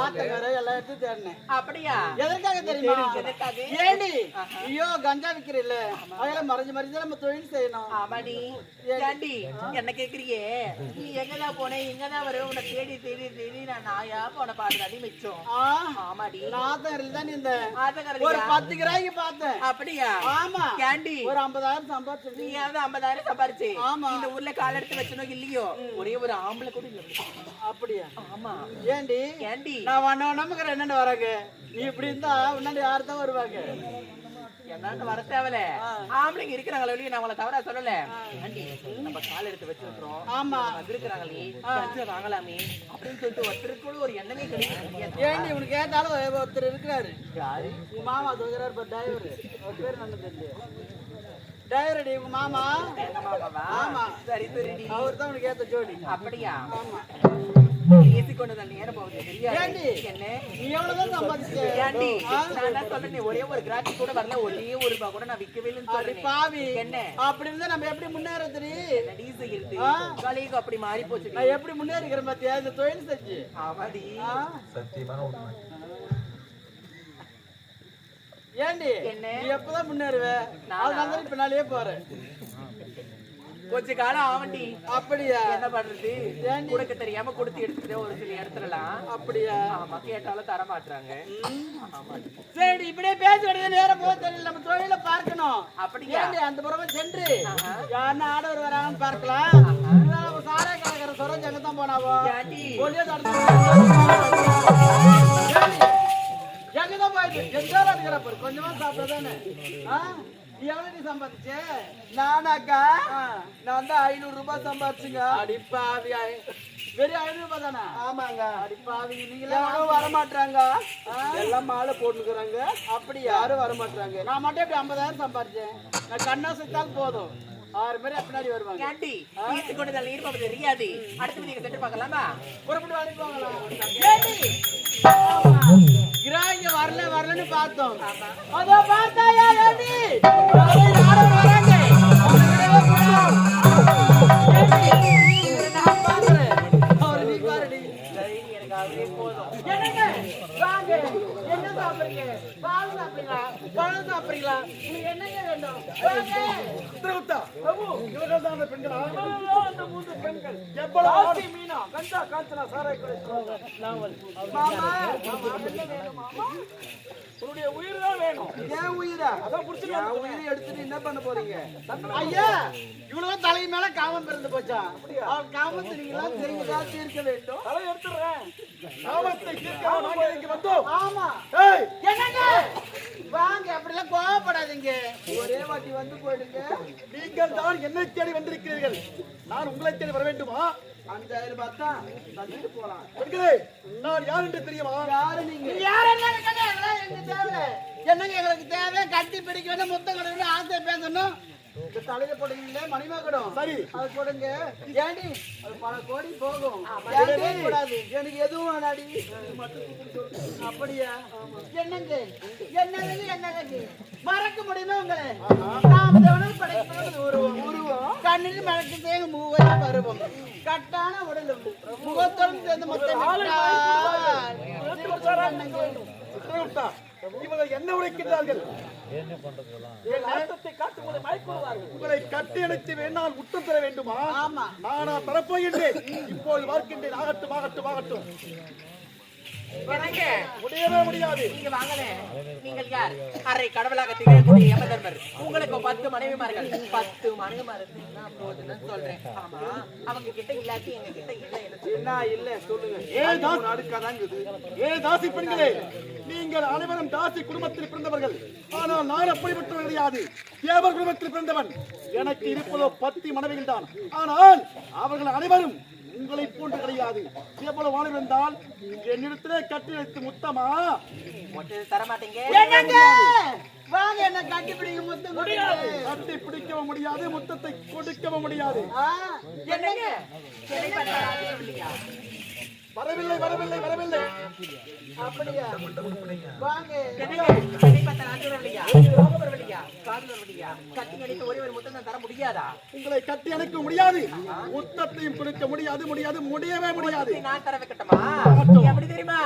ஆத்தங்கரை எல்லா இடத்தையும் தேடினேன். அப்படியா? எதற்காக தெரியுமா? ஐயோ கஞ்சா விக்கிறீல்ல. அதெல்லாம் மறைஞ்சு மறைஞ்சு நம்ம தொழில் செய்யணும். ஆமாடி என்ன கேக்குறியே? நீ எங்கதான் போன? எங்கதான் வர? உன்னை தேடி தேடி தேடி நான் நாயா போன மிச்சம். ஆ, ஆமாடி ஆத்தங்கரையில் தான் இந்த ஒரு பத்து கிராய்க்கு பார்த்தேன். அப்படியா? ஆமா. கேண்டி ஒரு ஐம்பதாயிரம் நீ சம்பாதிச்சு யாவது ஐம்பதாயிரம் சம்பாரிச்சு? ஆமா. இந்த ஊர்ல கால் எடுத்து வச்சனோ இல்லையோ? ஒரே ஒரு ஆம்பளை கூட இல்ல. அப்படியா? ஆமா. ஏண்டி? ஏண்டி நான் வண்ண நமக்கு என்னென்ன வராங்க? நீ இப்படி இருந்தா முன்னாடி யாரு தான் வருவாங்க. என்னன்னு வர தேவையில்ல. ஆம்பளைங்க இருக்கிறாங்களோ நான் அவங்கள தவறா சொல்லல. நம்ம கால் எடுத்து வச்சிருக்கிறோம். ஆமா. வந்திருக்கிறாங்களே வாங்கலாமே. அப்படின்னு சொல்லிட்டு ஒருத்தருக்கு ஒரு எண்ணமே கிடையாது. ஏண்டி உனக்கு ஏத்தாலும் ஒருத்தர் இருக்கிறாரு. யாரு? மாமா தோகிறார் டிரைவர் அவர் பேர் நல்லது அடி உங்க மாமா? ஆமா. சரி சரிடி அவர் தான் உனக்கு ஏத்த ஜோடி. அப்படியா? ஆமா. ஏசி கொண்டு தான் நேரம் போகுது. தெரியாது? என்ன? நீ எவ்வளவுதான் சம்பாதிச்ச? ஏண்டி? நான் என்ன சொல்றேன்? ஒரே ஒரு கிராக்கி கூட வரல. ஒரே ஒரு ரூபா கூட நான் விக்கவே இல்லைன்னு சொல்றேன். பாவி. என்ன? அப்படி இருந்தா நம்ம எப்படி முன்னேறது என்னடி செய்யுது ஆ. கலியுகம் அப்படி மாறி போச்சு நான் எப்படி முன்னேறிக்கிறேன் பாத்தியா? இந்த தொழில் செஞ்சு. ஆமாடி. ஆ? ஏண்டி? நீ எப்பதான் முன்னேறுவ? அதனால தான் பின்னாலேயே போறேன் கொஞ்ச காலம் ஆவண்டி. அப்படியா? என்ன பண்றது? கொடுக்க தெரியாம கொடுத்து எடுத்துட்டு ஒரு சில இடத்துலலாம் அப்படியா? ஆமா கேட்டாலும் தர மாட்டாங்க சரி இப்படியே பேசி விடுறது நேரம் போக தெரியல. நம்ம தொழில பார்க்கணும். அப்படியா? அந்த புறமா சென்று. யாருன்னா ஆடவர் வராங்கன்னு பார்க்கலாம். சாரா கலக்கிற சுரஞ்சு அங்க தான் போனாவோ நீ எவ்வளவு நீ சம்பாதிச்ச நானாக்கா நான் தான் ஐநூறு ரூபாய் சம்பாதிச்சுங்க அடிப்பாவி வெறும் ஐநூறு ரூபாய் தானே? ஆமாங்க. அடிப்பாவி நீங்க யாரும் வர மாட்டாங்க எல்லாம் மாலை போட்டுக்கிறாங்க அப்படி யாரும் வர மாட்டாங்க நான் மட்டும் இப்படி ஐம்பதாயிரம் சம்பாதிச்சேன் நான் கண்ணா செத்தாலும் போதும். ஆறு பேர் பின்னாடி வருவாங்க. கொண்டு நீர் போகுது தெரியாது. அடுத்து நீங்க சென்று பார்க்கலாமா? புறப்பட்டு போகலாம் வரலன்னு பார்த்தோம். அதோ பார்த்தாயா சாப்பிடுறீங்க? பால் சாப்பிடுறீங்களா பழம் சாப்பிடுறீங்களா? உங்களுக்கு என்னங்க வேண்டும்? வாங்க பிரபு. இவர்கள் தான் அந்த பெண்களா. அந்த மூன்று பெண்கள். எவ்வளவு மீனா. கஞ்சா காஞ்சனா சாரை உன்னுடைய உயிர் தான் வேணும். ஏன் உயிரா? அதான் புடிச்சு உயிரை எடுத்துட்டு என்ன பண்ண போறீங்க? ஐயா இவ்வளவு தலை மேல காமம் பிறந்து போச்சா? காமத்தை நீங்களா தெரிஞ்சதா தீர்க்க வேண்டும். தலை எடுத்துறேன் தீர்க்க இங்க வந்தோம். ஆமா. என்னங்க? வாங்க அப்படிலாம் கோவப்படாதீங்க. ஒரே வாட்டி வந்து போயிடுங்க. நீங்கள் தான் என்னை தேடி வந்திருக்கிறீர்கள். நான் உங்களை தேடி வர வேண்டுமா? அஞ்சாயிரம் தான் தந்துட்டு போலாம் பெண்களே நான் யார் என்று தெரியுமா? யாரு நீங்க? யார் என்ன எங்களுக்கு தேவை என்னங்க எங்களுக்கு தேவை? கட்டி பிடிக்க வேணும் முத்தம் கொடுக்கணும் ஆசை பேசணும். இந்த தலையில போடுங்களே மணிமகுடம். சரி. அது போடுங்க. ஏண்டி? அது பல கோடி போகும். ஏண்டி? கூடாது எனக்கு எதுவும் வேணாடி. அப்படியா? என்னங்க? என்னங்க என்னங்க மறக்க முடியுமா உங்களை? உருவம். உருவம். கண்ணில் மறக்கத்தே மூவரும் பருவம் கட்டான உடலும் முகத்தோடும் சேர்ந்து மொத்தம் உத்தரவிட்டா. இவர்கள் என்ன உங்களை கட்டி அணைத்து வேணால் முத்தம் பெற வேண்டுமா? ஆமா. நானா தரப்போகின்றேன். இப்போது பார்க்கின்றேன் ஆகட்டும் ஆகட்டும் ஆகட்டும். எனக்கு முடியவே முடியாது. நீங்க வாங்கல நீங்கள் யார்? அரை கடவுளாக திகழக்கூடிய யமதர்மர். உங்களுக்கு பத்து மனைவிமார்கள். பத்து மனைவிமார்கள் நான் போதுன்னு சொல்றேன். ஆமா. அவங்க கிட்ட இல்லாட்டி எங்க கிட்ட இல்ல எனக்கு என்ன இல்ல சொல்லுங்க. ஏ தாசி ஏ தாசி பெண்களே நீங்கள் அனைவரும் தாசி குடும்பத்தில் பிறந்தவர்கள். ஆனால் நான் அப்படிப்பட்டவன் கிடையாது. தேவர் குடும்பத்தில் பிறந்தவன். எனக்கு இருப்பதோ பத்து மனைவிகள் தான் ஆனால் அவர்கள் அனைவரும் உங்களை போன்று கிடையாது. எவ்வளவு வாழ இருந்தால் என்னிடத்திலே கட்டி வைத்து முத்தமா? ஒட்டு தர மாட்டீங்க. என்னங்க? வாங்க என்ன கட்டி பிடிக்க முத்தம் முடியாது கட்டி பிடிக்கவும் முடியாது முத்தத்தை கொடுக்கவும் முடியாது. என்னங்க? வரவில்லை வரவில்லை வரவில்லை. அப்படியா வாங்க. உங்களை கட்டி அணைக்க முடியாது. முத்தத்தையும் கொடுக்க முடியாது முடியாது முடியவே முடியாது. நான் தர வைக்கட்டுமா எப்படி தெரியுமா?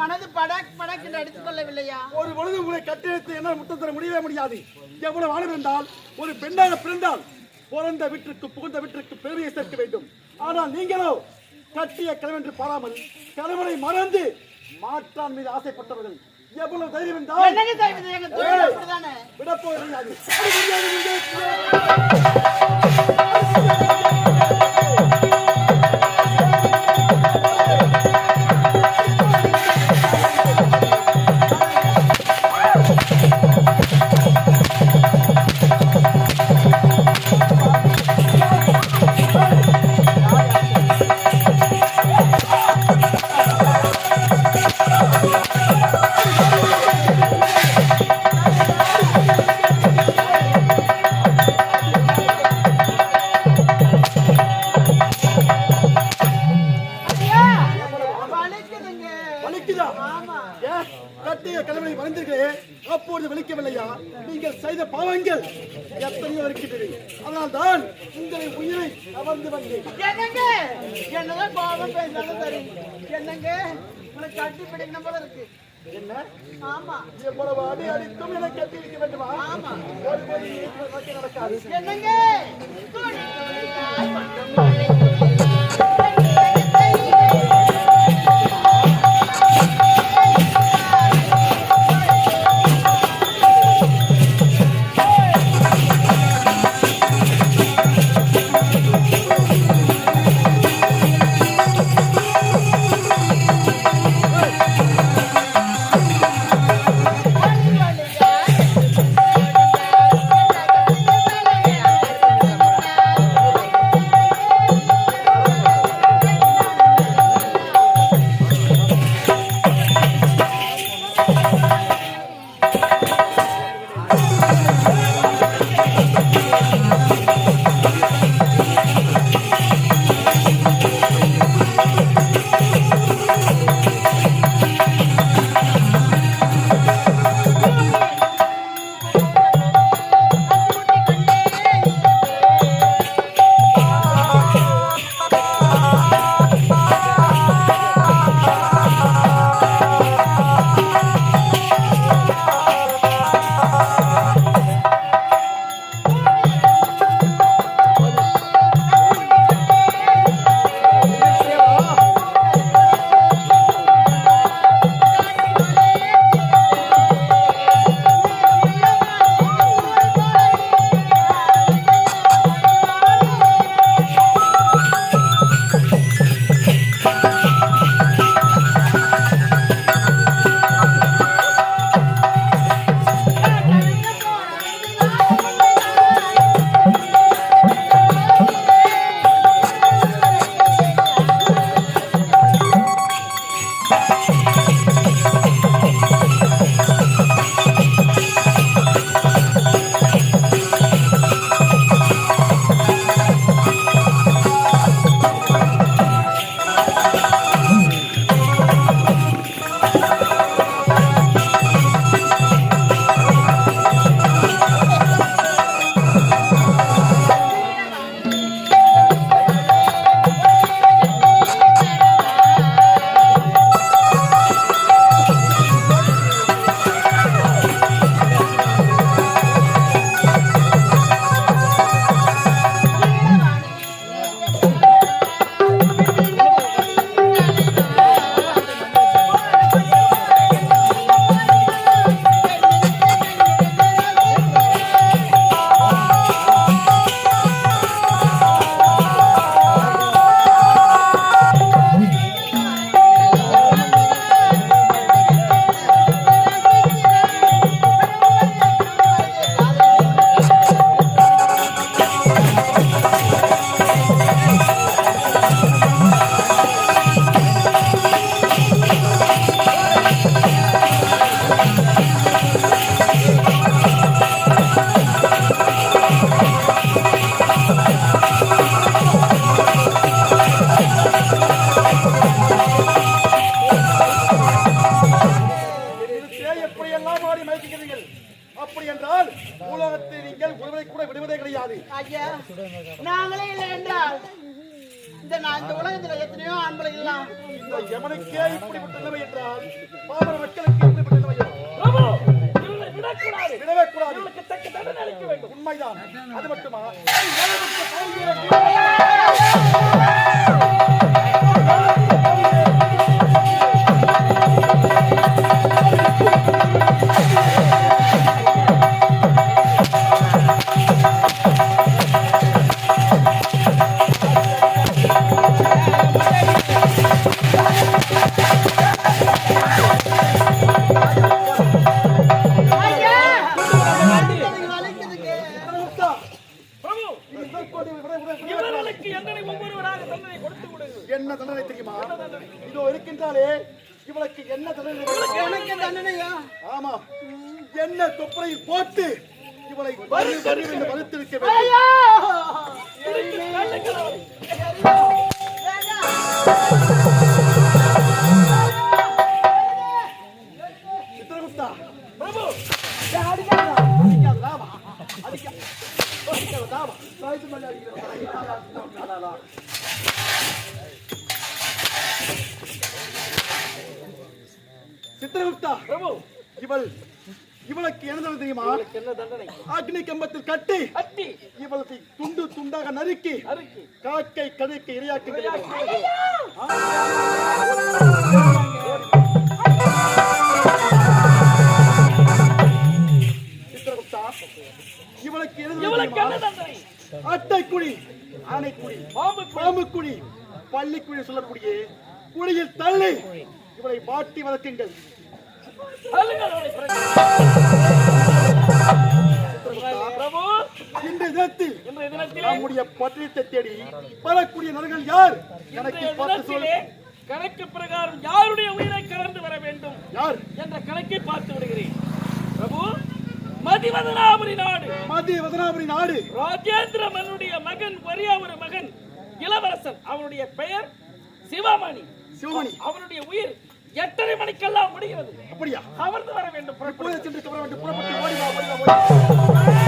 மனது படக் படக் என்று அடித்துக் கொள்ளவில்லையா? ஒரு பொழுது உங்களை கட்டியெடுத்து என்னால் முத்தம் தர முடியவே முடியாது. எவ்வளவு என்றால் ஒரு பெண்ணாக பிறந்தால் பிறந்த வீட்டிற்கு புகுந்த வீட்டிற்கு பெருமையை சேர்க்க வேண்டும். ஆனால் நீங்களோ கட்டிய கணவன் பாராமல் கணவனை மறந்து மாற்றான் மீது ஆசைப்பட்டவர்கள். எவ்வளவு தைரியம் என்றால் என்னங்க ஏன்? கட்டிய கணவனை மறந்தீர்களே அப்பொழுது வலிக்கவில்லையா நீங்கள் செய்த பாவங்கள் எத்தனையோ இருக்கின்றது அதனால்தான் உங்களை உயிரை கவர்ந்து வந்தேன். என்னங்க? என்னதான் கோபம் பேசினாலும் சரி. என்னங்க? உங்களை கட்டி பிடிக்கணும் போல இருக்கு. என்ன? ஆமா. எவ்வளவு அடி அடித்தும் எனக்கு கட்டி வைக்க வேண்டுமா? ஆமா. ஒரு போய் நடக்க நடக்காது. என்னங்க? ஆண்களே இல்லை என்றால் இந்த நான் இந்த உலகத்துல எத்தனையோ ஆண்களை இல்லாம் இந்த எவனுக்கே இப்படிப்பட்ட நிலைமை என்றால் பாமர மக்களுக்கு இப்படிப்பட்ட நிலைமையா விடவே கூடாது உண்மைதான். அது மட்டுமா? இவளுக்கு துண்டு துண்டாக நறுக்கி காக்கை கதைக்கு இரையாக்குகிறது சித்திரகுப்தா இவளுக்கு அட்டைக்குழி ஆனைக்குழி பாம்பு பாம்புக்குழி. பள்ளிக்குழி சொல்லக்கூடிய குழியில் தள்ளி இவளை வாட்டி வளர்க்குங்கள். பிரபு. இன்றைய தினத்தில் நம்முடைய பட்டணத்தை தேடி வரக்கூடிய நரங்கள் யார்? எனக்கு பார்த்து கணக்கு பிரகாரம் யாருடைய உயிரை கலந்து வர வேண்டும்? யார்? என்ற கணக்கை பார்த்து விடுகிறேன். பிரபு மதிவதனாபுரி நாடு. மத்திய வதனாபுரி நாடு. ராஜேந்திர மன்னுடைய மகன் ஒரே ஒரு மகன் இளவரசன். அவனுடைய பெயர் சிவமணி. சிவமணி. அவனுடைய உயிர் எட்டரை மணிக்கெல்லாம் முடிகிறது. அப்படியா? கவர்ந்து வர வேண்டும் சென்று புறப்பட்டு வா, ஓடி வா, ஓடி வா.